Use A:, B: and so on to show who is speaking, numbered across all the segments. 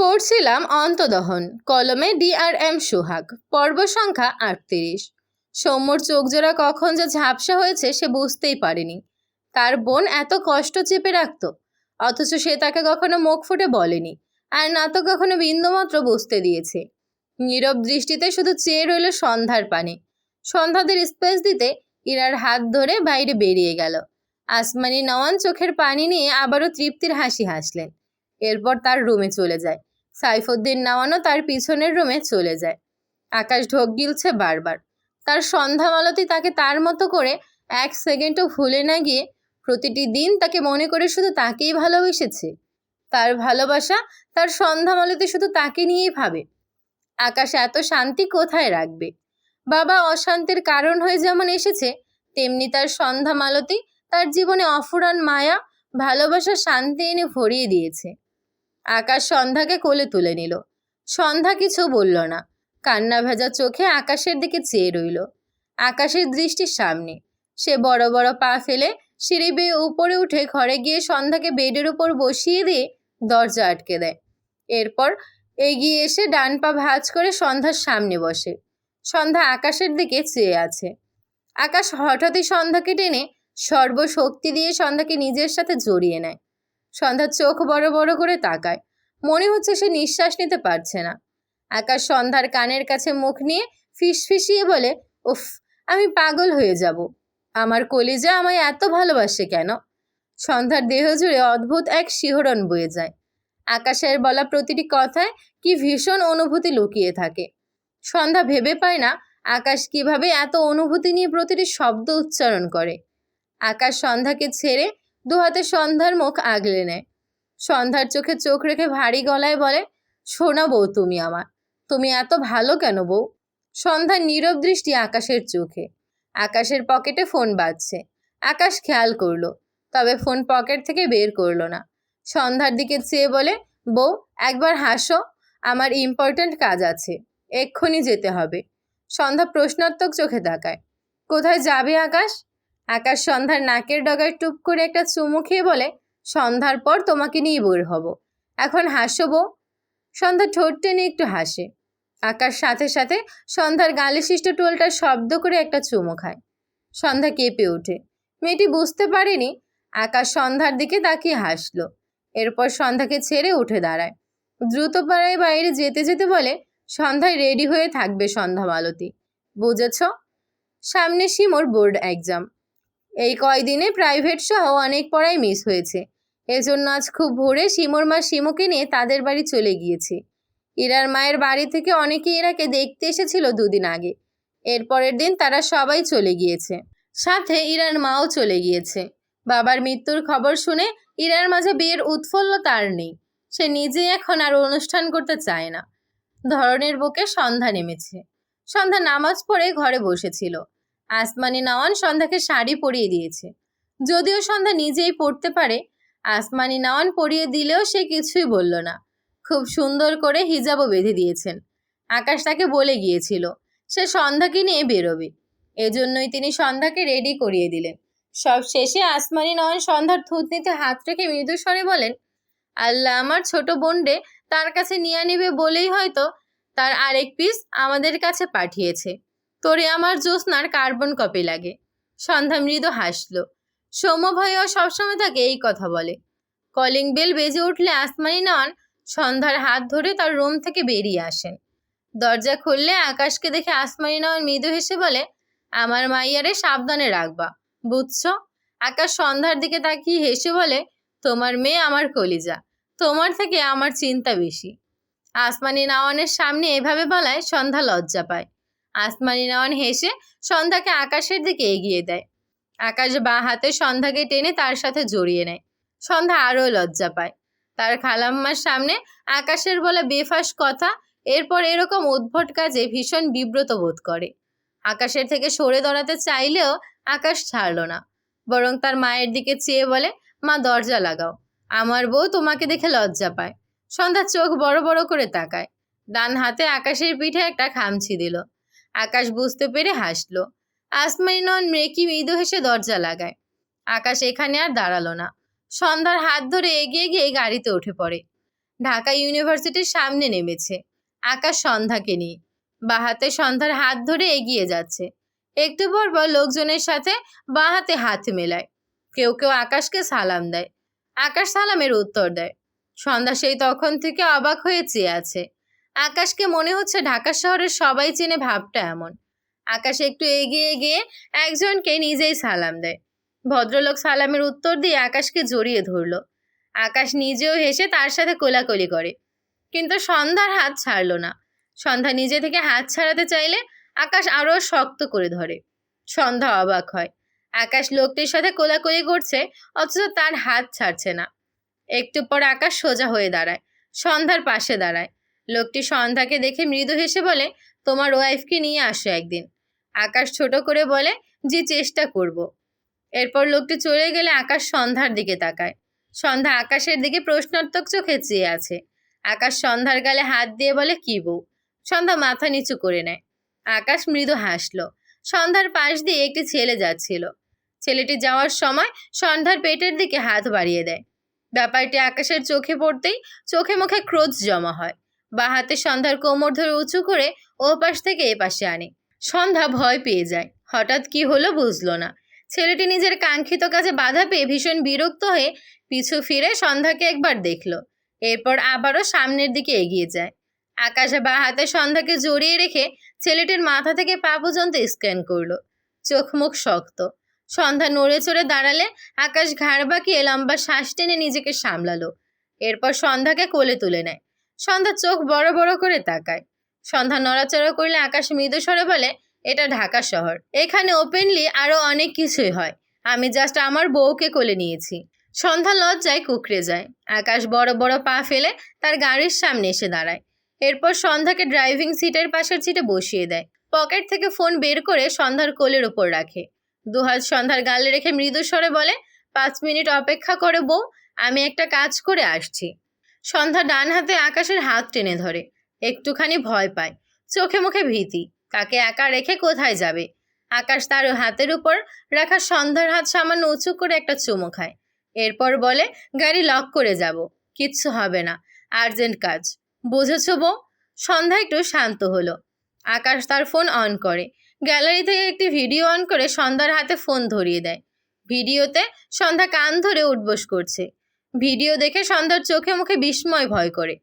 A: পড়ছিলাম অন্তদহন, কলমে ডি আর এম সোহাগ, পর্ব সংখ্যা আটত্রিশ। সৌম্যর চোখজোড়া কখন যে ঝাপসা হয়েছে সে বুঝতেই পারেনি। তার বোন এত কষ্ট চেপে রাখত, অথচ সে তাকে কখনো মুখ ফুটে বলেনি, আর না তো কখনো বিন্দুমাত্র বুঝতে দিয়েছে। নীরব দৃষ্টিতে শুধু চেয়ে রইল সন্ধ্যার পানে। সন্ধ্যাদের স্পেস দিতে ইরার হাত ধরে বাইরে বেরিয়ে গেল। আসমানি নওয়ান চোখের পানি নিয়ে আবারও তৃপ্তির হাসি হাসলেন। এরপর তার রুমে চলে যায়। সাইফুদ্দিন নাওয়ানও তার পিছনের রুমে চলে যায়। আকাশ ঢোক গিলছে বারবার। তার সন্ধ্যামালতি তাকে তার মতো করে এক সেকেন্ডও ভুলে না গিয়ে প্রতিটি দিন তাকে মনে করে শুধু তাকেই ভালোবেসেছে। তার ভালোবাসা, তার সন্ধ্যামালতি শুধু তাকে নিয়েই ভাবে। আকাশ এত শান্তি কোথায় রাখবে? বাবা অশান্তির কারণ হয়ে যেমন এসেছে, তেমনি তার সন্ধ্যামালতি তার জীবনে অফুরান মায়া, ভালোবাসা, শান্তি এনে ভরিয়ে দিয়েছে। আকাশ সন্ধ্যাকে কোলে তুলে নিল। সন্ধ্যা কিছু বলল না। কান্না ভেজা চোখে আকাশের দিকে চেয়ে রইল। আকাশের দৃষ্টির সামনে। সে বড় বড় পা ফেলে সিঁড়ি বেয়ে উপরে উঠে ঘরে গিয়ে সন্ধ্যাকে বেডের উপর বসিয়ে দিয়ে দরজা আটকে দেয়। এরপর এগিয়ে এসে ডান পা ভাঁজ করে সন্ধ্যার সামনে বসে। সন্ধ্যা আকাশের দিকে চেয়ে আছে। আকাশ হঠাৎই সন্ধ্যাকে টেনে সর্বশক্তি দিয়ে সন্ধ্যাকে নিজের সাথে জড়িয়ে নেয়। সন্ধ্যার চোখ বড় বড় করে তাকায়। মনে হচ্ছে সে নিঃশ্বাস নিতে পারছে না। আকাশ সন্ধ্যার কানের কাছে মুখ নিয়ে ফিসফিসিয়ে বলে, উফ, আমি পাগল হয়ে যাব। আমার কলিজা আমায় এত ভালোবাসে কেন? সন্ধ্যার দেহ জুড়ে অদ্ভুত এক শিহরণ বয়ে যায়। আকাশের বলা প্রতিটি কথায় কি ভীষণ অনুভূতি লুকিয়ে থাকে। সন্ধ্যা ভেবে পায় না আকাশ কীভাবে এত অনুভূতি নিয়ে প্রতিটি শব্দ উচ্চারণ করে। আকাশ সন্ধ্যাকে ছেড়ে দু হাতে সন্ধ্যার মুখ আগলে নেয়। সন্ধ্যার চোখে চোখ রেখে ভারী গলায় বলে, শোনা বউ তুমি আমার। তুমি এত ভালো কেন বউ? সন্ধ্যার নীরব দৃষ্টি আকাশের চোখে। আকাশের পকেটে ফোন বাজছে। আকাশ খেয়াল করল, তবে ফোন পকেট থেকে বের করল না। সন্ধ্যার দিকে চেয়ে বলে, বউ, একবার হাসো। আমার ইম্পর্ট্যান্ট কাজ আছে। এক্ষুনি যেতে হবে। সন্ধ্যা প্রশ্নাত্মক চোখে তাকায়। কোথায় যাবে আকাশ? আকাশ সন্ধ্যার নাকের ডগায় টুপ করে একটা চুমু খেয়ে বলে, সন্ধ্যার পর তোমাকে নিয়ে বের হব। এখন হাসো বউ সন্ধ্যা ঠোঁট টেনে একটু হাসে। আকাশ সাথে সাথে সন্ধ্যার গালে শিষ্ট টোলটা শব্দ করে একটা চুমু খায়। সন্ধ্যা কেঁপে ওঠে। মেয়েটি বুঝতে পারেনি, আকাশ সন্ধ্যার দিকে তাকিয়ে হাসলো। এরপর সন্ধ্যাকে ছেড়ে উঠে দাঁড়ায়। দ্রুত পাড়ায় বাইরে যেতে যেতে বলে, সন্ধ্যায় রেডি হয়ে থাকবে সন্ধ্যা মালতী। বুঝেছ? সামনে সিমোর বোর্ড এক্সাম। এই কয়দিনে প্রাইভেট সহ অনেক পড়াই মিস হয়েছে। এজন্য আজ খুব ভোরে সিমোর মা সিমোকে নিয়ে তাদের বাড়ি চলে গিয়েছে। ইরার মায়ের বাড়ি থেকে অনেকে ইরাকে দেখতে এসেছিল দুদিন আগে। এরপরের দিন তারা সবাই চলে গিয়েছে। সাথে ইরার মাও চলে গিয়েছে। বাবার মৃত্যুর খবর শুনে ইরার মাঝে বিয়ের উৎফুল্ল তার নেই। সে নিজে এখন আর অনুষ্ঠান করতে চায় না। ধরনের বুকে সন্ধ্যা নেমেছে। সন্ধ্যা নামাজ পড়ে ঘরে বসেছিল। আসমানি নাওয়ান সন্ধ্যাকে শাড়ি পরিয়ে দিয়েছে। যদিও সন্ধ্যা নিজেই পরতে পারে, আসমানি নাওয়ান পরিয়ে দিলেও সে কিছুই বলল না। খুব সুন্দর করে হিজাবও বেঁধে দিয়েছেন। আকাশ তাকে বলে গিয়েছিল, সে সন্ধ্যাকে নিয়ে বেরোবে। এজন্যই তিনি সন্ধ্যাকে রেডি করিয়ে দিলেন। সব শেষে আসমানি নয়ন সন্ধ্যার থুতনিতে হাত রেখে মৃদু স্বরে বলেন, আল্লাহ আমার ছোট বোনডে তার কাছে নিয়ে নেবে বলেই হয়তো তার আরেক পিস আমাদের কাছে পাঠিয়েছে। তোরে আমার জ্যোৎস্নার কার্বন কপি লাগে। সন্ধ্যা মৃদু হাসলো। ভাইও সবসময় তাকে এই কথা বলে। কলিং বেল বেজে উঠলে আসমানি নন, সন্ধ্যার হাত ধরে তার রুম থেকে বেরিয়ে আসেন। দরজা খুললে আকাশকে দেখে আসমানি নন মৃদু হেসে বলে, আমার মাইয়ারে সাবধানে রাখবা, বুঝছ? আকাশ সন্ধ্যার দিকে তাকিয়ে হেসে বলে, তোমার মেয়ে আমার কলিজা, তোমার থেকে আমার চিন্তা বেশি। আসমানি নাওয়ানের সামনে এভাবে বলায় সন্ধ্যা লজ্জা পায়। আসমানি নাওয়ান হেসে সন্ধ্যাকে আকাশের দিকে এগিয়ে দেয়। আকাশ বা হাতে সন্ধ্যাকে টেনে তার সাথে জড়িয়ে নেয়। সন্ধ্যা আরও লজ্জা পায়। তার খালাম্মার সামনে আকাশের বলা বেফাস কথা, এরপর এরকম উদ্ভট কাজে ভীষণ বিব্রত বোধ করে। আকাশের থেকে সরে দাঁড়াতে চাইলেও আকাশ ছাড়ল না। বরং তার মায়ের দিকে চেয়ে বলে, মা, দরজা লাগাও। আমার বউ তোমাকে দেখে লজ্জা পায়। সন্ধ্যা চোখ বড় বড় করে তাকায়। ডান হাতে আকাশের পিঠে একটা খামছি দিল। আকাশ বুঝতে পেরে হাসলো। আসমানি নন মেকি মৃদু হেসে দরজা লাগায়। আকাশ এখানে আর দাঁড়াল না। সন্ধ্যার হাত ধরে এগিয়ে গিয়ে গাড়িতে উঠে পড়ে। ঢাকা ইউনিভার্সিটির সামনে নেমেছে। আকাশ সন্ধ্যাকে নিয়ে। বাহাতে সন্ধ্যার হাত ধরে এগিয়ে যাচ্ছে। একটু পর পর লোকজনের সাথে বাহাতে হাত মেলায়। কেউ কেউ আকাশকে সালাম দেয়। আকাশ সালামের উত্তর দেয়। সন্ধ্যা সেই তখন থেকে অবাক হয়ে চেয়ে আছে। আকাশকে মনে হচ্ছে ঢাকা শহরের সবাই চেনে ভাবটা এমন। আকাশ একটু এগিয়ে গিয়ে একজনকে নিজেই সালাম দেয়। ভদ্রলোক সালামের উত্তর দিয়ে আকাশকে জড়িয়ে ধরল। আকাশ নিজেও হেসে তার সাথে কোলাকুলি করে। কিন্তু সন্ধ্যার হাত ছাড়লো না। সন্ধ্যা নিজে থেকে হাত ছাড়াতে চাইলে আকাশ আরও শক্ত করে ধরে। সন্ধ্যা অবাক হয়। আকাশ লোকটির সাথে কোলাকুলি করছে, অথচ তার হাত ছাড়ছে না। একটু পর আকাশ সোজা হয়ে দাঁড়ায়। সন্ধ্যার পাশে দাঁড়ায়। লোকটি সন্ধ্যাকে দেখে মৃদু হেসে বলে, তোমার ওয়াইফকে নিয়ে আসো একদিন। আকাশ ছোট করে বলে যে চেষ্টা করব। এরপর লোকটি চলে গেলে আকাশ সন্ধ্যার দিকে তাকায়। সন্ধ্যা আকাশের দিকে প্রশ্নার্থক চোখে চেয়ে আছে। আকাশ সন্ধ্যার গালে হাত দিয়ে বলে, কি বউ? সন্ধ্যা মাথা নিচু করে নেয়। আকাশ মৃদু হাসলো। সন্ধ্যার পাশ দিয়ে একটি ছেলে যাচ্ছিল। ছেলেটি যাওয়ার সময় সন্ধ্যার পেটের দিকে হাত বাড়িয়ে দেয়। ব্যাপারটি আকাশের চোখে পড়তেই চোখে মুখে ক্রোধ জমা হয়। বা হাতে সন্ধ্যার কোমর ধরে উঁচু করে ও পাশ থেকে এ পাশে আনে। সন্ধ্যা ভয় পেয়ে যায়। হঠাৎ কি হলো বুঝলো না। ছেলেটি নিজের কাঙ্ক্ষিত কাজে বাধা পেয়ে ভীষণ বিরক্ত হয়ে পিছু ফিরে সন্ধ্যাকে একবার দেখল। এরপর আবারও সামনের দিকে এগিয়ে যায়। আকাশে বা হাতে সন্ধ্যাকে জড়িয়ে রেখে ছেলেটির মাথা থেকে পা পর্যন্ত স্ক্যান করল। চোখ মুখ শক্ত। সন্ধ্যা নড়ে চড়ে দাঁড়ালে আকাশ ঘাড় বাঁকিয়ে লম্বা শ্বাস টেনে নিজেকে সামলালো। এরপর সন্ধ্যাকে কোলে তুলে নেয়। সন্ধ্যা চোখ বড় বড় করে তাকায়। সন্ধ্যা নড়াচড়া করলে আকাশ মৃদু স্বরে বলে, এটা ঢাকা শহর। এখানে ওপেনলি আরও অনেক কিছুই হয়। আমি জাস্ট আমার বউকে কোলে নিয়েছি। সন্ধ্যা লজ্জায় কুকড়ে যায়। আকাশ বড় বড় পা ফেলে তার গাড়ির সামনে এসে দাঁড়ায়। এরপর সন্ধ্যাকে ড্রাইভিং সিটের পাশের সিটে বসিয়ে দেয়। পকেট থেকে ফোন বের করে সন্ধ্যার কোলের ওপর রাখে। দুহাত সন্ধ্যার গালে রেখে মৃদু স্বরে বলে, পাঁচ মিনিট অপেক্ষা করে বউ, আমি একটা কাজ করে আসছি। সন্ধ্যা ডান হাতে আকাশের হাত টেনে ধরে। একটুখানি ভয় পায়। চোখে মুখে ভীতি। তাকে একা রেখে কোথায় যাবে? আকাশ তার হাতের উপর রাখা সন্ধ্যার হাত সামান্য উঁচু করে একটা চুমো খায়। এরপর বলে, গাড়ি লক করে যাব। কিচ্ছু হবে না। আর্জেন্ট কাজ। বুঝেছ বউ? সন্ধ্যা একটু শান্ত হলো। আকাশ তার ফোন অন করে। গ্যালারি থেকে একটি ভিডিও অন করে সন্ধ্যার হাতে ফোন ধরিয়ে দেয়। ভিডিওতে সন্ধ্যা কান ধরে উঠবোস করছে। ভিডিও দেখে সন্ধ্যার চোখে মুখে বিস্ময় ভয় করে।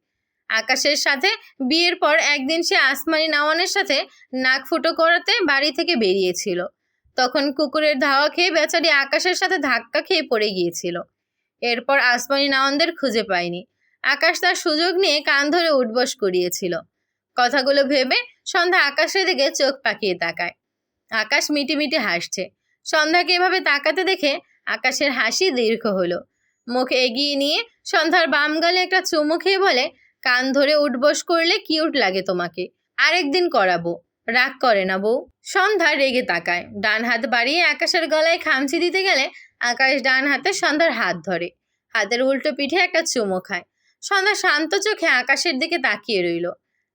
A: আকাশের সাথে বিয়ের পর একদিন সে আসমানি নাওয়ানের সাথে নাক ফুটো করাতে বাড়ি থেকে বেরিয়েছিল। তখন কুকুরের ধাওয়া খেয়ে বেচারি আকাশের সাথে ধাক্কা খেয়ে পড়ে গিয়েছিল। এরপর আসমানি নাওয়ানদের খুঁজে পায়নি। আকাশ তার সুযোগ নিয়ে কান ধরে উঠবস করিয়েছিল। কথাগুলো ভেবে সন্ধ্যা আকাশের দিকে চোখ পাকিয়ে তাকায়। আকাশ মিটিমিটি হাসছে। সন্ধ্যাকে এভাবে তাকাতে দেখে আকাশের হাসি দীর্ঘ হলো। মুখ এগিয়ে নিয়ে সন্ধ্যার বাম গালে একটা চুমু খেয়ে বলে, কান ধরে উঠবস করলে কিউট লাগে তোমাকে। আরেকদিন করাবো। রাগ করে না বউ। সন্ধ্যা রেগে তাকায়। ডান হাত বাড়িয়ে আকাশের গলায় খামচি দিতে গেলে আকাশ ডান হাতে সন্ধ্যার হাত ধরে। হাতের উল্টো পিঠে একটা চুমো খায়। সন্ধ্যা শান্ত চোখে আকাশের দিকে তাকিয়ে রইল।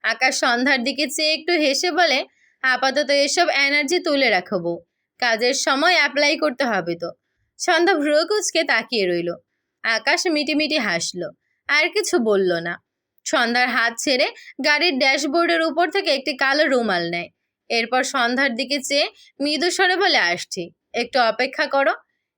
A: আকাশ সন্ধ্যার দিকে চেয়ে একটু হেসে বলে, আপাতত এসব এনার্জি তুলে রাখো বউ। কাজের সময় অ্যাপ্লাই করতে হবে তো। সন্ধ্যা ভ্রু কুচকে তাকিয়ে রইল। আকাশ মিটিমিটি হাসলো। আর কিছু বলল না। সন্ধ্যার হাত ছেড়ে গাড়ির ড্যাশবোর্ডের উপর থেকে একটি কালো রুমাল নেয়। এরপর সন্ধ্যার দিকে চেয়ে মৃদু স্বরে বলে, আসছি। একটু অপেক্ষা করো।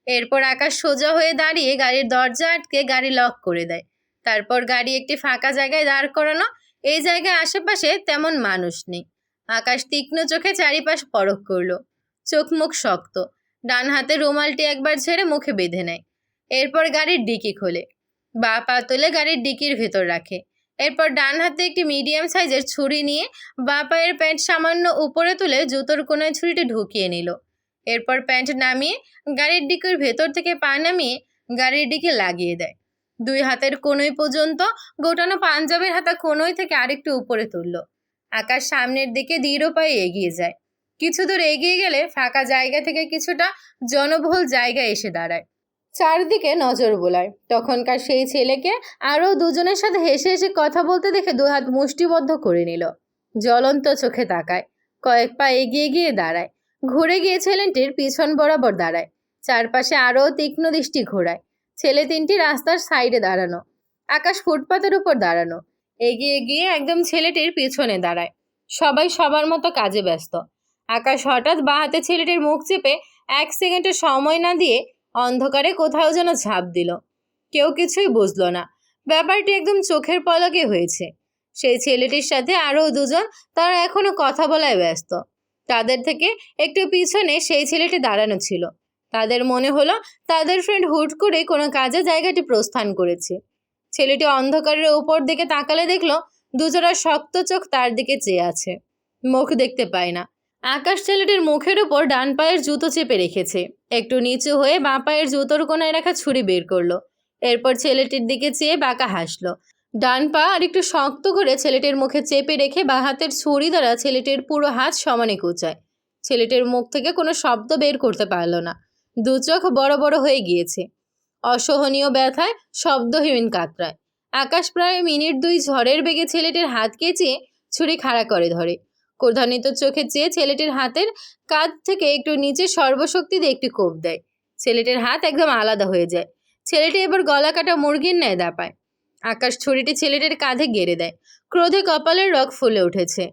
A: এরপর আকাশ সোজা হয়ে দাঁড়িয়ে গাড়ির দরজা আটকে গাড়ি লক করে দেয়। তারপর গাড়ি একটি ফাঁকা জায়গায় দাঁড় করানো। এই জায়গায় আশেপাশে তেমন মানুষ নেই। আকাশ তীক্ষ্ণ চোখে চারিপাশ পরখ করল। চোখ মুখ শক্ত। ডান হাতে রুমালটি একবার ছেড়ে মুখে বেঁধে নেয়। এরপর গাড়ির ডিকি খোলে। বা পা তুলে গাড়ির ডিকির ভেতর রাখে। এরপর ডান হাতে একটি মিডিয়াম সাইজের ছুরি নিয়ে বা পায়ের প্যান্ট সামান্য উপরে তুলে জুতোর কোনায় ছুরিটি ঢুকিয়ে নিল। এরপর প্যান্ট নামিয়ে গাড়ির ডিকির ভেতর থেকে পা নামিয়ে গাড়ির ডিকে লাগিয়ে দেয়। দুই হাতের কোনোই পর্যন্ত গোটানো পাঞ্জাবের হাতা কোনোই থেকে আরেকটু উপরে তুলল। আকাশ সামনের দিকে দৃঢ় পায়ে এগিয়ে যায়। কিছু দূর এগিয়ে গেলে ফাঁকা জায়গা থেকে কিছুটা জনবহুল জায়গায় এসে দাঁড়ায়। চারদিকে নজর বোলায়। তখনকার সেই ছেলেকে আরও দুজনের সাথে হেসে হেসে কথা বলতে দেখে দুহাত মুষ্টিবদ্ধ করে নিল। জ্বলন্ত চোখে তাকায়, কয়েক পা এগিয়ে গিয়ে দাঁড়ায়। ঘুরে গিয়ে ছেলেটির পিছন বরাবর দাঁড়ায়। চারপাশে আরও তীক্ষ্ণ দৃষ্টি ঘোরায়। ছেলে তিনটি রাস্তার সাইডে দাঁড়ানো, আকাশ ফুটপাতের উপর দাঁড়ানো। এগিয়ে গিয়ে একদম ছেলেটির পিছনে দাঁড়ায়। সবাই সবার মতো কাজে ব্যস্ত। আকাশ হঠাৎ বা হাতে ছেলেটির মুখ চেপে এক সেকেন্ডের সময় না দিয়ে অন্ধকারে কোথাও যেন ঝাঁপ দিল। কেউ কিছুই বুঝলো না। ব্যাপারটি একদম চোখের পলকে হয়েছে। সেই ছেলেটির সাথে আরও দুজন তারা এখনও কথা বলায় ব্যস্ত। তাদের থেকে একটু পিছনে সেই ছেলেটি দাঁড়ানো ছিল। তাদের মনে হলো তাদের ফ্রেন্ড হুট করে কোনো কাজে জায়গাটি প্রস্থান করেছে। ছেলেটি অন্ধকারের উপর দিকে তাকালে দেখল দুজোড়া শক্ত চোখ তার দিকে চেয়ে আছে। মুখ দেখতে পায় না। আকাশ ছেলেটির মুখের উপর ডান পায়ের জুতো চেপে রেখেছে। একটু নিচু হয়ে বাঁ পায়ের জুতোর কোনায় রাখা ছুরি বের করল। এরপর ছেলেটির দিকে চেয়ে বাঁকা হাসলো। ডান পা আর একটু শক্ত করে ছেলেটির মুখে চেপে রেখে বা হাতের ছুরি দ্বারা ছেলেটির পুরো হাত সমানে কুচায়। ছেলেটির মুখ থেকে কোনো শব্দ বের করতে পারল না। দু চোখ বড় বড় হয়ে গিয়েছে। অসহনীয় ব্যথায় শব্দহীন কাতরায়। আকাশ প্রায় মিনিট দুই ঝড়ের বেগে ছেলেটির হাত কেচে ছুরি খাড়া করে ধরে। ক্রোধান্বিত চোখে চেয়ে ছেলেটির হাতের কাঁধ থেকে একটু নিচে সর্বশক্তি দিয়ে একটি কোপ দেয়। ছেলেটির হাত একদম আলাদা হয়ে যায়। ছেলেটি এবার গলা কাটা মুরগির ন্যায় দাপায় আকাশ ছুরিটি ছেলেটির কাঁধে গেড়ে দেয়। ক্রোধে কপালের রক ফুলে উঠেছে।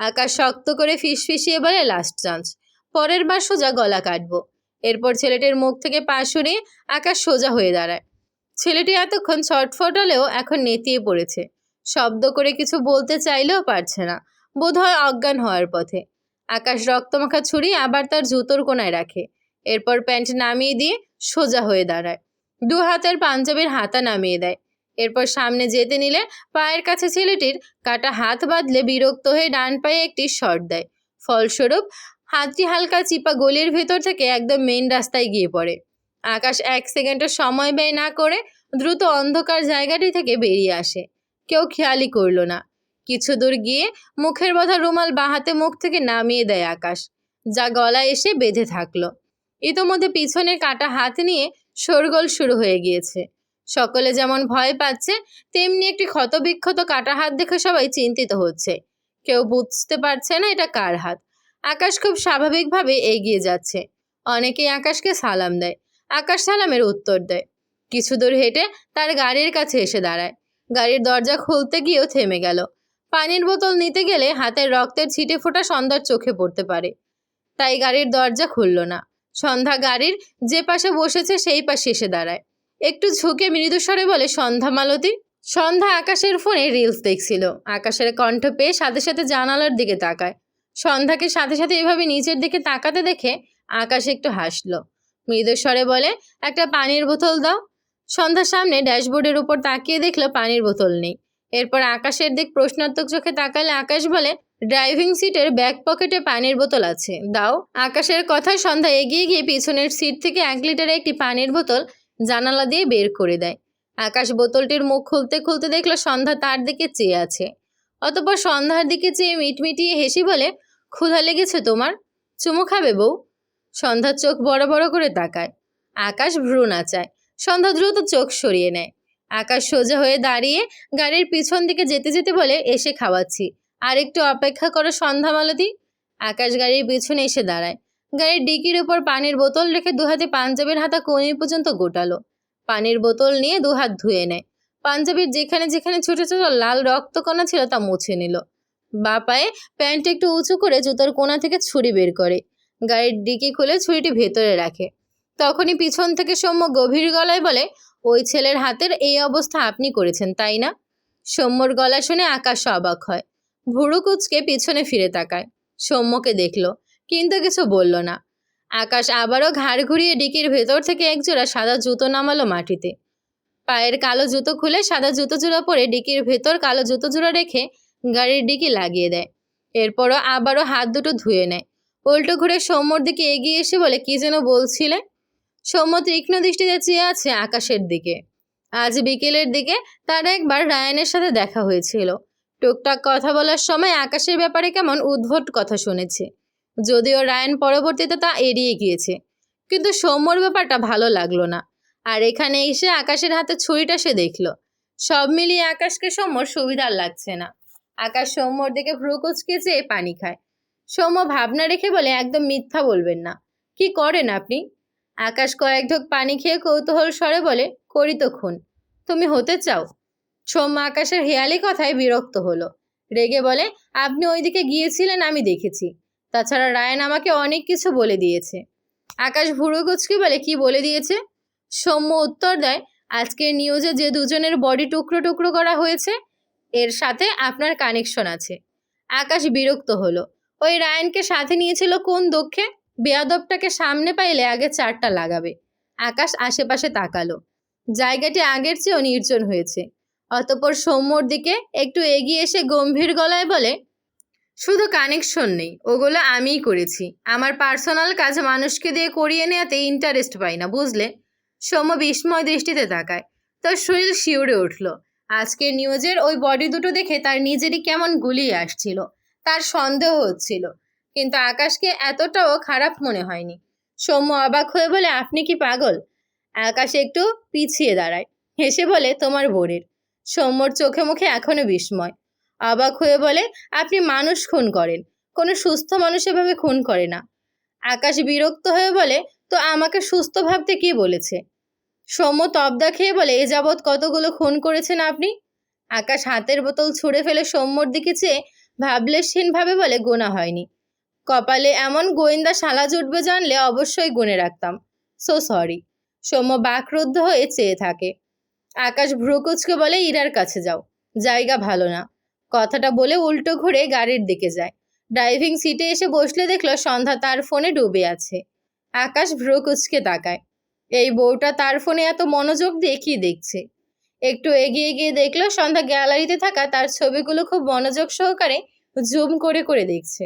A: আকাশ শক্ত করে ফিসফিসিয়ে বলে লাস্ট চান্স পরের বার সোজা গলা কাটবো। এরপর ছেলেটির মুখ থেকে পা সরিয়ে আকাশ সোজা হয়ে দাঁড়ায়। ছেলেটি এতক্ষণ ছটফটালেও এখন নেতিয়ে পড়েছে। শব্দ করে কিছু বলতে চাইলেও পারছে না। বোধহয় অজ্ঞান হওয়ার পথে। আকাশ রক্তমাখা ছুরি আবার তার জুতোর কোনায় রাখে। এরপর প্যান্ট নামিয়ে দিয়ে সোজা হয়ে দাঁড়ায়। দু হাতের পাঞ্জাবির হাতা নামিয়ে দেয়। এরপর সামনে যেতে নিলে পায়ের কাছে ছেলেটির কাটা হাত বাঁধলে বিরক্ত হয়ে ডান পায়ে একটি শট দেয়। ফলস্বরূপ, হাতটি হালকা চিপা গলির ভেতর থেকে একদম মেন রাস্তায় গিয়ে পড়ে। আকাশ এক সেকেন্ডের সময় ব্যয় না করে দ্রুত অন্ধকার জায়গাটি থেকে বেরিয়ে আসে। কেউ খেয়ালই করল না। কিছু দূর গিয়ে মুখের বাঁধা রুমাল বাহাতে মুখ থেকে নামিয়ে দেয় আকাশ। যা গলায় এসে বেঁধে থাকল। ইতোমধ্যে পিছনের কাটা হাত নিয়ে শোরগোল শুরু হয়ে গিয়েছে। সকলে যেমন ভয় পাচ্ছে, তেমনি একটি ক্ষতবিক্ষত কাটা হাত দেখে সবাই চিন্তিত হচ্ছে। কেউ বুঝতে পারছে না এটা কার হাত। আকাশ খুব স্বাভাবিকভাবে এগিয়ে যাচ্ছে। অনেকেই আকাশকে সালাম দেয়। আকাশ সালামের উত্তর দেয়। কিছু দূর হেঁটে তার গাড়ির কাছে এসে দাঁড়ায়। গাড়ির দরজা খুলতে গিয়েও থেমে গেল। পানির বোতল নিতে গেলে হাতের রক্তের ছিটে ফোটা সন্ধ্যার চোখে পড়তে পারে। তাই গাড়ির দরজা খুলল না। সন্ধ্যা গাড়ির যে পাশে বসেছে সেই পাশে এসে দাঁড়ায়। একটু ঝুঁকে মৃদুস্বরে বলে, সন্ধ্যা মালতী? সন্ধ্যা আকাশের ফোনে রিলস দেখছিল। আকাশের কণ্ঠ পেয়ে সাথে সাথে জানালার দিকে তাকায়। সন্ধ্যাকে সাথে সাথে এভাবে নিচের দিকে তাকাতে দেখে আকাশ একটু হাসলো। মৃদুস্বরে বলে, একটা পানির বোতল দাও। সন্ধ্যার সামনে ড্যাশবোর্ডের উপর তাকিয়ে দেখল পানির বোতল নেই। এরপর আকাশের দিক প্রশ্নাত্মক চোখে তাকালে আকাশ বলে ড্রাইভিং সিটের ব্যাক পকেটে পানির বোতল আছে। দাও। আকাশের কথায় সন্ধ্যা এগিয়ে গিয়ে পিছনের সিট থেকে এক লিটারে একটি পানির বোতল জানালা দিয়ে বের করে দেয়। আকাশ বোতলটির মুখ খুলতে খুলতে দেখল সন্ধ্যা তার দিকে চেয়ে আছে। অতপর সন্ধ্যার দিকে চেয়ে মিটমিটিয়ে হেসে বলে, ক্ষুধা লেগেছে তোমার? চুমু খাবে বউ? সন্ধ্যার চোখ বড় বড় করে তাকায়। আকাশ ভ্রু নাচায়। সন্ধ্যা দ্রুত চোখ সরিয়ে নেয়। আকাশ সোজা হয়ে দাঁড়িয়ে গাড়ির পিছন দিকে যেতে যেতে বলে, এসে খাওয়াচ্ছি। আর একটু অপেক্ষা করো সন্ধ্যা মালতী। আকাশ গাড়ির পিছনে এসে দাঁড়ায়। গাড়ির ডিকির উপর পানির বোতল রেখে দুহাতে পাঞ্জাবের হাতা কোণে পর্যন্ত গোটালো। পানির বোতল নিয়ে দুহাত ধুয়ে নেয়। পাঞ্জাবির যেখানে যেখানে ছোট ছোট লাল রক্তকণা ছিল তা মুছে নিল। বা পায়ে প্যান্ট একটু উঁচু করে জুতোর কোণা থেকে ছুরি বের করে। গাড়ির ডিকি খুলে ছুরিটি ভেতরে রাখে। তখনই পিছন থেকে সৌম্য গভীর গলায় বলে ওই ছেলের হাতের এই অবস্থা আপনি করেছেন, তাই না? সৌম্যর গলা শুনে আকাশ অবাক হয়। ভুরু কুচকে পিছনে ফিরে তাকায়। সৌম্যকে দেখল, কিন্তু কিছু বলল না। আকাশ আবারও ঘাড় ঘুরিয়ে ডিকির ভেতর থেকে একজোড়া সাদা জুতো নামালো মাটিতে। পায়ের কালো জুতো খুলে সাদা জুতো জোড়া পরে ডিকির ভেতর কালো জুতো জোড়া রেখে গাড়ির ডিকি লাগিয়ে দেয়। এরপরও আবারও হাত দুটো ধুয়ে নেয়। উল্টো ঘুরে সৌম্যর দিকে এগিয়ে এসে বলে, কি যেন বলছিলে? সৌম্য তীক্ষ্ণ দৃষ্টিতে চেয়ে আছে আকাশের দিকে। আজ বিকেলের দিকে তার একবার রায়ানের সাথে দেখা হয়েছিল। টুকটাক কথা বলার সময় আকাশের ব্যাপারে কেমন উদ্ভট কথা শুনেছে। যদিও রায়ান পরবর্তীতে তা এড়িয়ে গিয়েছে। কিন্তু সৌম্যর ব্যাপারটা ভালো লাগল না। আর এখানে এসে আকাশের হাতে ছুরিটা সে দেখল। সব মিলিয়ে আকাশকে সৌম্যর সুবিধার লাগছে না। আকাশ সৌম্যর দিকে ভ্রু কুচকে পানি খায়। সৌম্য ভাবনা রেখে বলে, একদম মিথ্যা বলবেন না। কি করেন আপনি? আকাশ কয়েক ঢোক পানি খেয়ে কৌতূহল স্বরে বলে করি তো খুন, তুমি হতে চাও? সৌম্য আকাশের হেয়ালি কথায় বিরক্ত হলো। রেগে বলে, আপনি ওইদিকে গিয়েছিলেন, আমি দেখেছি। তাছাড়া রায়ন আমাকে অনেক কিছু বলে দিয়েছে। আকাশ ভুরু কুচকে বলে, কি বলে দিয়েছে? সৌম্য উত্তর দেয়, আজকের নিউজে যে দুজনের বডি টুকরো টুকরো করা হয়েছে, এর সাথে আপনার কানেকশন আছে। আকাশ বিরক্ত হলো, ওই রায়নকে সাথে নিয়েছিল কোন দক্ষে? বেয়াদবটাকে সামনে পাইলে আগে চারটা লাগাবে। আকাশ আশেপাশে তাকালো। জায়গাটি আগের চেয়েও নির্জন হয়েছে। অতপর সৌম্যর দিকে একটু এগিয়ে এসে গম্ভীর গলায় বলে, শুধু কানেকশন নেই, ওগুলো আমিই করেছি। আমার পার্সোনাল কাজ মানুষকে দিয়ে করিয়ে নেওয়াতে ইন্টারেস্ট পাই না, বুঝলে? সৌম্য বিস্ময় দৃষ্টিতে তাকায়। তার শরীর শিউরে উঠল। আজকের নিউজের ওই বডি দুটো দেখে তার নিজেরই কেমন গুলিয়ে আসছিল। তার সন্দেহ হচ্ছিল। কিন্তু আকাশকে এতটাও খারাপ মনে হয়নি। সৌম্য অবাক হয়ে বলে, আপনি কি পাগল? আকাশ একটু পিছিয়ে দাঁড়ায়। হেসে বলে, তোমার বোনের সৌম্যর চোখে মুখে এখনও বিস্ময়। অবাক হয়ে বলে, আপনি মানুষ খুন করেন। কোনো সুস্থ মানুষ এভাবে খুন করে না। আকাশ বিরক্ত হয়ে বলে, তো আমাকে সুস্থ ভাবতে কি বলেছে? সৌম্য তবদা খেয়ে বলে, এ যাবৎ কতগুলো খুন করেছেন আপনি? আকাশ হাতের বোতল ছুঁড়ে ফেলে সৌম্যর দিকে চেয়ে ভাবলেশহীনভাবে বলে, গোনা হয়নি। কপালে এমন গোয়েন্দা শালা জুটবে জানলে অবশ্যই গুনে রাখতাম। সো সরি সৌম্য বাকরুদ্ধ হয়ে চেয়ে থাকে। আকাশ ভ্রুকুচকে বলে, ইরার কাছে যাও। জায়গা ভালো না। কথাটা বলে উল্টো ঘুরে গাড়ির দিকে যায়। ড্রাইভিং সিটে এসে বসলে দেখল সন্ধ্যা তার ফোনে ডুবে আছে। আকাশ ভ্রুকুচকে তাকায়। এই বউটা তার ফোনে এত মনোযোগ কি দেখছে? একটু এগিয়ে গিয়ে দেখল সন্ধ্যা গ্যালারিতে থাকা তার ছবিগুলো খুব মনোযোগ সহকারে জুম করে করে দেখছে।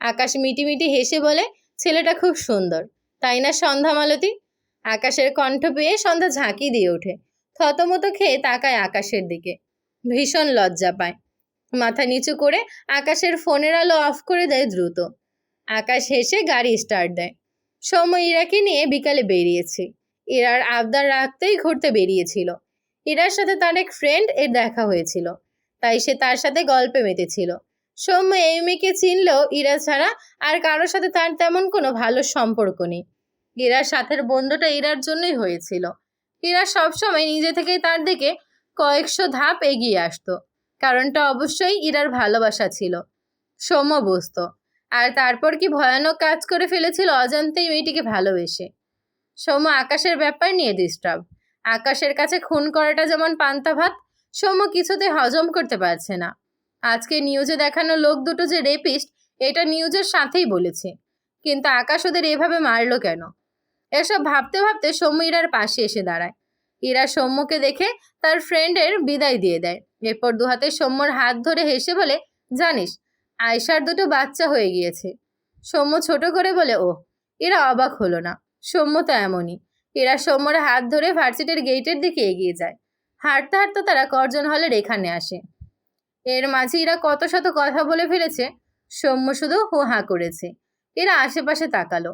A: আকাশ মিটিমিটি হেসে বলে, ছেলেটা খুব সুন্দর, তাই না সন্ধ্যা মালতী? আকাশের কণ্ঠ পেয়ে সন্ধ্যা ঝাঁকি দিয়ে ওঠে, থতমতো খেয়ে তাকায় আকাশের দিকে, ভীষণ লজ্জা পায়। মাথা নিচু করে আকাশের ফোনের আলো অফ করে দেয় দ্রুত। আকাশ হেসে গাড়ি স্টার্ট দেয়। সময় ইরাকে নিয়ে বিকালে বেরিয়েছে। ইরার আবদার রাখতেই ঘুরতে বেরিয়েছিল। ইরার সাথে তার এক ফ্রেন্ড এর দেখা হয়েছিল, তাই সে তার সাথে গল্পে মেতেছিল। সৌম্য এই মেয়েকে চিনলেও ইরা ছাড়া আর কারোর সাথে তার তেমন কোনো ভালো সম্পর্ক নেই। ইরার সাথের বন্ধুটা ইরার জন্যই হয়েছিল। ইরা সবসময় নিজে থেকেই তার দিকে কয়েকশো ধাপ এগিয়ে আসতো। কারণটা অবশ্যই ইরার ভালোবাসা ছিল। সৌম্য বুঝত। আর তারপর কি ভয়ানক কাজ করে ফেলেছিল অজান্তেই মেয়েটিকে ভালোবেসে। সৌম্য আকাশের ব্যাপার নিয়ে ডিস্টার্ব আকাশের কাছে খুন করাটা যেমন পান্তা ভাত, সৌম্য কিছুতে হজম করতে পারছে না। আজকে নিউজে দেখানো লোক দুটো যে রেপিস্ট এটা নিউজের সাথেই বলেছে। কিন্তু আকাশ ওদের এভাবে মারলো কেন? এসব ভাবতে ভাবতে সৌম্য ইরার পাশে এসে দাঁড়ায়। ইরা সৌম্যকে দেখে তার ফ্রেন্ডের বিদায় দিয়ে দেয়। এরপর দু হাতে সৌম্যর হাত ধরে হেসে বলে, জানিস আয়সার দুটো বাচ্চা হয়ে গিয়েছে। সৌম্য ছোট করে বলে ও এরা অবাক হলো না। সৌম্য তো এমনই। এরা সৌম্যর হাত ধরে ভার্সিটির গেটের দিকে এগিয়ে যায়। হাঁটতে হাঁটতে তারা করজন হলের এখানে আসে। এর মাঝে এরা কত শত কথা বলে ফেলেছে, সৌম্য শুধু হো হাঁ করেছে। এরা আশেপাশে তাকালো।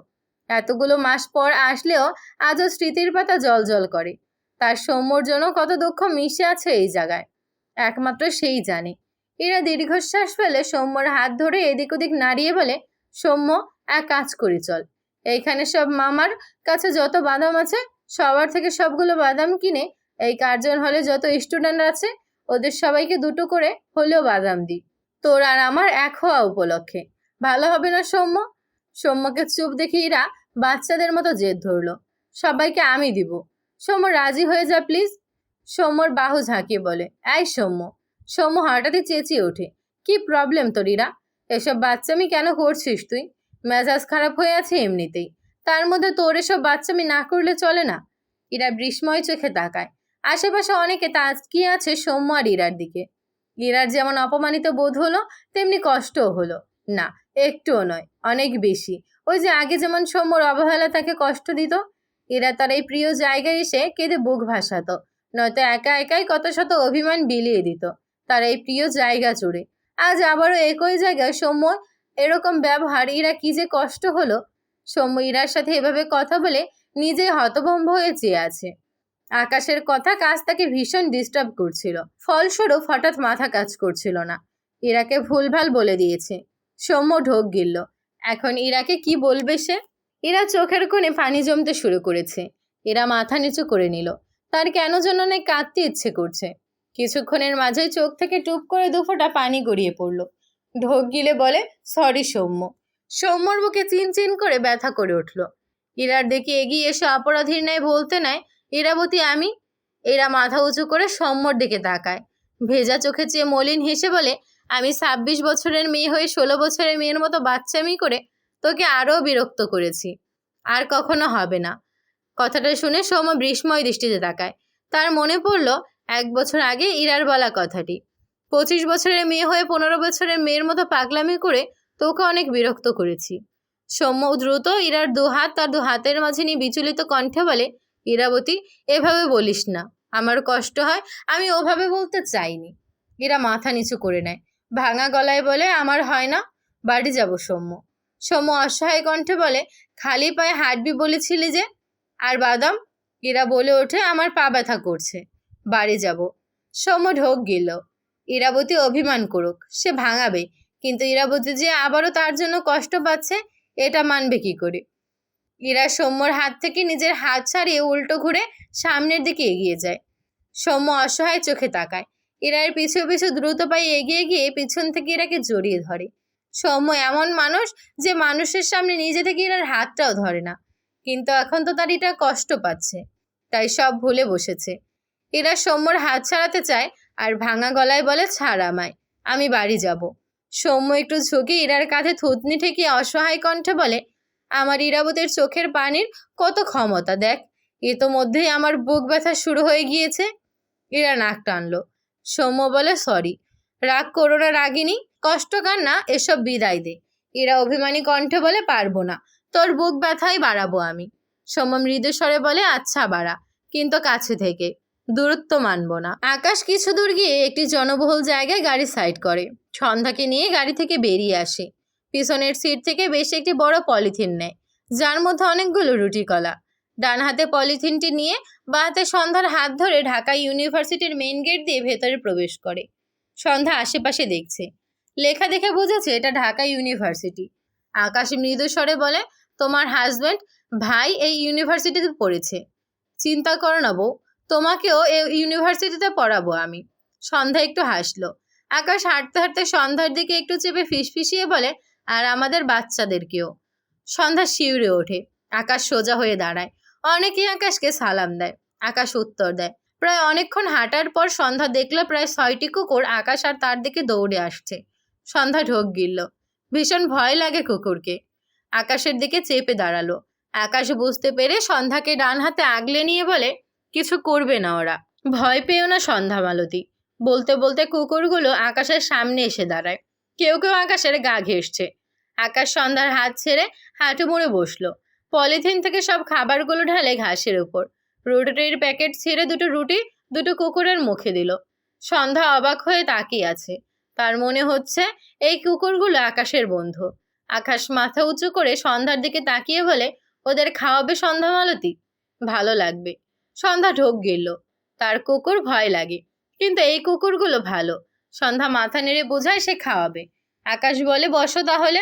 A: এতগুলো মাস পর আসলেও আজও স্মৃতির পাতা জল জল করে। তার সৌম্যর জন্য কত দুঃখ মিশে আছে এই জায়গায়। একমাত্র সেই জানে। এরা দীর্ঘশ্বাস ফেলে সৌম্যর হাত ধরে এদিক ওদিক নাড়িয়ে বলে, সৌম্য, এক কাজ করি, চল। এইখানে সব মামার কাছে যত বাদাম আছে, সবার থেকে সবগুলো বাদাম কিনে এই কার্জন হলে যত স্টুডেন্ট আছে ওদের সবাইকে দুটো করে হলেও বাদাম দিই। তোর আর আমার এক হওয়া উপলক্ষে। ভালো হবে না সৌম্য? সৌম্যকে চুপ দেখে এরা বাচ্চাদের মতো জেদ ধরলো। সবাইকে আমি দিব। সৌম্য রাজি হয়ে যা প্লিজ। সৌম্যর বাহু ঝাঁকিয়ে বলে, এই সৌম্য সৌম্য হঠাৎই চেঁচিয়ে ওঠে। কি প্রবলেম তোর ইরা? এসব বাচ্চামি কেন করছিস তুই? মেজাজ খারাপ হয়ে আছে এমনিতেই। তার মধ্যে তোর এসব বাচ্চামি না করলে চলে না? ইরা বিস্ময় চোখে তাকায়। আশেপাশে অনেকে তাকিয়ে আছে সৌম্য আর ইরার দিকে। ইরার যেমন অপমানিত বোধ হলো, তেমনি কষ্টও হলো। না, একটুও নয়, অনেক বেশি। ওই যে আগে যেমন সৌম্যর অবহেলা তাকে কষ্ট দিত এরা তার এই প্রিয় জায়গায় এসে কেঁদে বুক ভাসাতো, নয়তো একা একাই কত শত অভিমান বিলিয়ে দিত। তার এই প্রিয় জায়গা জুড়ে। আজ আবারও একই জায়গায় সৌম্য এরকম ব্যবহার, ইরা কি যে কষ্ট হলো। সৌম্য ইরার সাথে এভাবে কথা বলে নিজে হতভম্ব হয়ে চেয়ে আছে। আকাশের কথা কাজ তাকে ভীষণ ডিস্টার্ব করছিল। ফলস্বরূপ হঠাৎ মাথা কাজ করছিল না। ইরাকে ভুলভাল বলে দিয়েছে। সৌম্য ঢোক গিলল। এখন ইরাকে কি বলবে সে? এরা চোখের কোণে পানি জমতে শুরু করেছে। এরা মাথা নিচু করে নিল। তার কেন যেন অনেক কাঁদতে ইচ্ছে করছে। কিছুক্ষণের মাঝে চোখ থেকে টুপ করে দুফোঁটা পানি গড়িয়ে পড়ল। ঢোক গিলে বলে সরি সৌম্য। সৌম্যর বুকে চিনচিন করে ব্যথা করে উঠল। ইরার দেখে এগিয়ে এসে অপরাধীর ন্যায় বলতে নেয় ইরাবতী আমি? এরা মাথা উঁচু করে সৌম্যর দিকে তাকায়। ভেজা চোখে চেয়ে মলিন হেসে বলে, আমি ছাব্বিশ বছরের মেয়ে হয়ে ষোলো বছরের মেয়ের মতো বাচ্চামি করে তোকে আরও বিরক্ত করেছি। আর কখনো হবে না। কথাটা শুনে সৌম্য বিস্ময় দৃষ্টিতে তাকায়। তার মনে পড়ল, এক বছর আগে ইরার বলা কথাটি। পঁচিশ বছরের মেয়ে হয়ে পনেরো বছরের মেয়ের মতো পাগলামি করে তোকে অনেক বিরক্ত করেছি। সৌম্য দ্রুত ইরার দুহাত তার দু হাতের মাঝে নিয়ে বিচলিত কণ্ঠে বলে ইরাবতী, এভাবে বলিস না। আমার কষ্ট হয়, আমি ওভাবে বলতে চাইনি। এরা মাথা নিচু করে নেয়। ভাঙা গলায় বলে, আমার হয় না, বাড়ি যাব সৌম্য। সৌম্য অসহায় কণ্ঠে বলে, খালি পায়ে হাঁটবি বলেছিলি যে? আর বাদাম? এরা বলে ওঠে, আমার পা ব্যথা করছে, বাড়ি যাব। সৌম্য ঢোক গেল ইরাবতী, অভিমান করুক, সে ভাঙাবে, কিন্তু ইরাবতী যে আবারও তার জন্য কষ্ট পাচ্ছে, এটা মানবে কি করে? ইরা সৌম্যর হাত থেকে নিজের হাত ছাড়িয়ে উল্টো ঘুরে সামনের দিকে এগিয়ে যায়। সৌম্য অসহায় চোখে তাকায়। ইরার পিছু পিছু দ্রুত পায়ে এগিয়ে গিয়ে পিছন থেকে ইরাকে জড়িয়ে ধরে। সৌম্য এমন মানুষ যে মানুষের সামনে নিজে থেকে ইরার হাতটাও ধরে না। কিন্তু এখন তো তার এটা কষ্ট পাচ্ছে। তাই সব ভুলে বসেছে। এরা সৌম্যর হাত ছাড়াতে চায় আর ভাঙা গলায় বলে, ছাড় আমায়, আমি বাড়ি যাব। সৌম্য একটু ঝুঁকে ইরার কাঁধে থুতনি ঠেকিয়ে অসহায় কণ্ঠে বলে আমার ইরাবতের চোখের পানির কত ক্ষমতা, দেখ। এ তো মধ্যেই আমার বুক ব্যথা শুরু হয়ে গিয়েছে। এরা নাক টানলো। সৌম্য বলে, সরি। রাগ করো না রাগিনী, কষ্ট কান্না এসব বিদায় দে। এরা অভিমানী কণ্ঠে বলে, পারব না। তোর বুক ব্যথাই বাড়াবো আমি। সৌম্য মৃদু স্বরে বলে আচ্ছা বাড়া। কিন্তু কাছে থেকে। দূরত্ব মানব না। আকাশ কিছু দূর গিয়ে একটি জনবহুল জায়গায় গাড়ি সাইড করে। সন্ধ্যাকে নিয়ে গাড়ি থেকে বেরিয়ে আসে। পিছনের সিট থেকে বেশ একটি বড় পলিথিন নেয়, যার মধ্যে অনেকগুলো রুটি কলা। ডান হাতে পলিথিনটি নিয়ে বা হাতে সন্ধ্যার হাত ধরে ঢাকা ইউনিভার্সিটির মেইন গেট দিয়ে ভেতরে প্রবেশ করে। সন্ধ্যা আশেপাশে দেখছে। লেখা দেখে বুঝেছে এটা ঢাকা ইউনিভার্সিটি। আকাশ মৃদু স্বরে বলে, তোমার হাজব্যান্ড ভাই এই ইউনিভার্সিটিতে পড়েছে। চিন্তা করো না বউ, তোমাকেও এই ইউনিভার্সিটিতে পড়াবো আমি। সন্ধ্যা একটু হাসলো। আকাশ হাঁটতে হাঁটতে সন্ধ্যার দিকে একটু চেপে ফিসফিসিয়ে বলে আর আমাদের বাচ্চাদেরকেও। সন্ধ্যা শিউরে ওঠে, আকাশ সোজা হয়ে দাঁড়ায়। অনেকেই আকাশকে সালাম দেয়, আকাশ উত্তর দেয়। প্রায় অনেকক্ষণ হাঁটার পর সন্ধ্যা দেখল প্রায় ছয়টি কুকুর আকাশ আর তার দিকে দৌড়ে আসছে। সন্ধ্যা ঢোক গিলল। ভীষণ ভয় লাগে কুকুরকে। আকাশের দিকে চেপে দাঁড়াল। আকাশ বুঝতে পেরে সন্ধ্যাকে ডান হাতে আগলে নিয়ে বলে, কিছু করবে না ওরা। ভয় পেও না সন্ধ্যা মালতী। বলতে বলতে কুকুরগুলো আকাশের সামনে এসে দাঁড়ায়। কেউ কেউ আকাশের গা ঘেসছে আকাশ সন্ধ্যার হাত ছেড়ে হাঁটু মুড়ে বসল। পলিথিন থেকে সব খাবারগুলো ঢালে ঘাসের উপর। রুটির প্যাকেট ছিঁড়ে দুটো রুটি, দুটো কুকুরের মুখে দিল। সন্ধ্যা অবাক হয়ে তাকিয়ে আছে। তার মনে হচ্ছে এই কুকুরগুলো আকাশের বন্ধু। আকাশ মাথা উঁচু করে সন্ধ্যার দিকে তাকিয়ে বলে, ওদের খাওয়াবে সন্ধ্যা মালতী? ভালো লাগবে। সন্ধ্যা ঢোক গেল। তার কুকুর ভয় লাগে, কিন্তু এই কুকুরগুলো ভালো। সন্ধ্যা মাথা নেড়ে বোঝায় সে খাওয়াবে। আকাশ বলে, বসো তাহলে।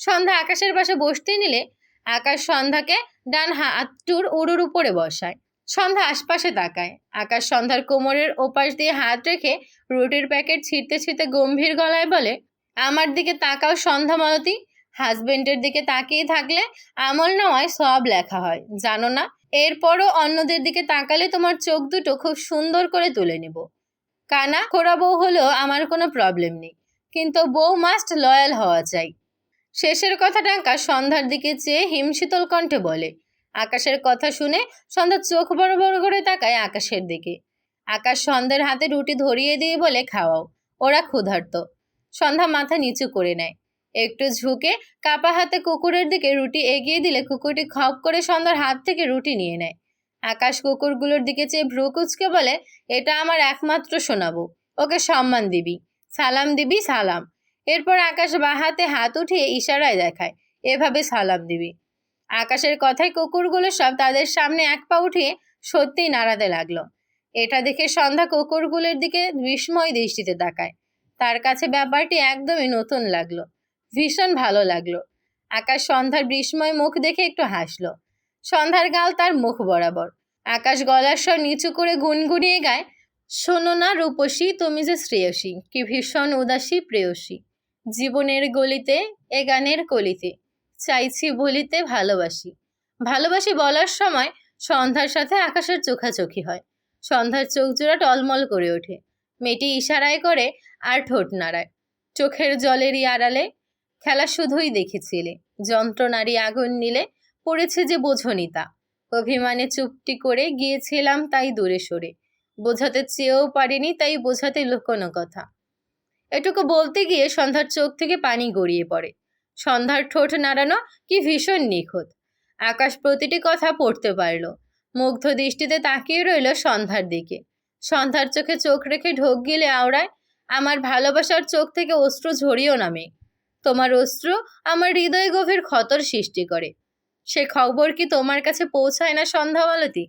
A: সন্ধ্যা আকাশের পাশে বসতে নিলে আকাশ সন্ধ্যাকে ডান হাতটুর উড়ুর উপরে বসায়। সন্ধ্যা আশপাশে তাকায়। আকাশ সন্ধ্যার কোমরের ওপাশ দিয়ে হাত রেখে রুটির প্যাকেট ছিঁড়তে ছিঁড়তে গম্ভীর গলায় বলে, আমার দিকে তাকাও সন্ধ্যা মালতী। হাজবেন্ডের দিকে তাকিয়ে থাকলে আমল নেওয়ায় সব লেখা হয়। জানো না, এরপরও অন্যদের দিকে তাকালে তোমার চোখ দুটো খুব সুন্দর করে তুলে নেব। কানা খোড়া বউ হলেও আমার কোনো প্রবলেম নেই। কিন্তু বউ মাস্ট লয়াল হওয়া চাই। শেষের কথাটা আকাশ সন্ধ্যার দিকে চেয়ে হিমশীতল কণ্ঠে বলে, আকাশের কথা শুনে সন্ধ্যা চোখ বড় বড় করে তাকায় আকাশের দিকে। আকাশ সন্ধ্যার হাতে রুটি ধরিয়ে দিয়ে বলে, খাওয়াও। ওরা ক্ষুধার্ত। সন্ধ্যা মাথা নিচু করে নেয়। একটু ঝুঁকে কাপা হাতে কুকুরের দিকে রুটি এগিয়ে দিলে কুকুরটি খপ করে সন্ধ্যার হাত থেকে রুটি নিয়ে নেয়। আকাশ কুকুরগুলোর দিকে চেয়ে ভ্রু কুচকে বলে, এটা আমার একমাত্র শোনাবো ওকে সম্মান দিবি। সালাম দিবি, সালাম। এরপর আকাশ বা হাতে হাত উঠিয়ে ইশারায় দেখায়, এভাবে সালাম দিবি। আকাশের কথায় কুকুরগুলো সব তাদের সামনে এক পা উঠিয়ে সত্যিই নাড়াতে লাগল। এটা দেখে সন্ধ্যা কুকুরগুলোর দিকে বিস্ময় দৃষ্টিতে তাকায়। তার কাছে ব্যাপারটি একদমই নতুন লাগল, ভীষণ ভালো লাগল। আকাশ সন্ধ্যার বিস্ময় মুখ দেখে একটু হাসলো। সন্ধ্যার গাল তার মুখ বরাবর। আকাশ গলার স্বর নিচু করে গুনগুনিয়ে গায়, শোনো না রূপসী, তুমি যে শ্রেয়সী, কি ভীষণ উদাসী, প্রেয়সী। জীবনের গলিতে, এ গানের কলিতে। চাইছি বলিতে ভালোবাসি। ভালোবাসি বলার সময় সন্ধ্যার সাথে আকাশের চোখাচোখি হয়। সন্ধ্যার চোখ জোড়া টলমল করে ওঠে। মেয়েটি ইশারায় করে, আর ঠোঁট নাড়ায়। চোখের জলেরই আড়ালে খেলা শুধুই দেখেছিলে। যন্ত্রণারই আগুন নিলে পড়েছে যে বোঝনি তা অভিমানে চুপটি করে গিয়েছিলাম তাই দূরে সরে। বোঝাতে চেয়েও পারিনি তাই বোঝাতে লুকোনো কথা। এটুকু বলতে গিয়ে সন্ধ্যার চোখ থেকে পানি গড়িয়ে পড়ে। সন্ধ্যার ঠোঁট নাড়ানো কি ভীষণ নিখুঁত। আকাশ প্রতিটি কথা পড়তে পারল। মুগ্ধ দৃষ্টিতে তাকিয়ে রইল সন্ধ্যার দিকে। সন্ধ্যার চোখে চোখ রেখে ঢোক গিলে আওড়ায়, আমার ভালোবাসার চোখ থেকে অস্ত্র ঝরিও নামে তোমার অস্ত্র আমার হৃদয়ে গভীর ক্ষতর সৃষ্টি করে। সে খবর কি তোমার কাছে পৌঁছায় না সন্ধ্যামালতী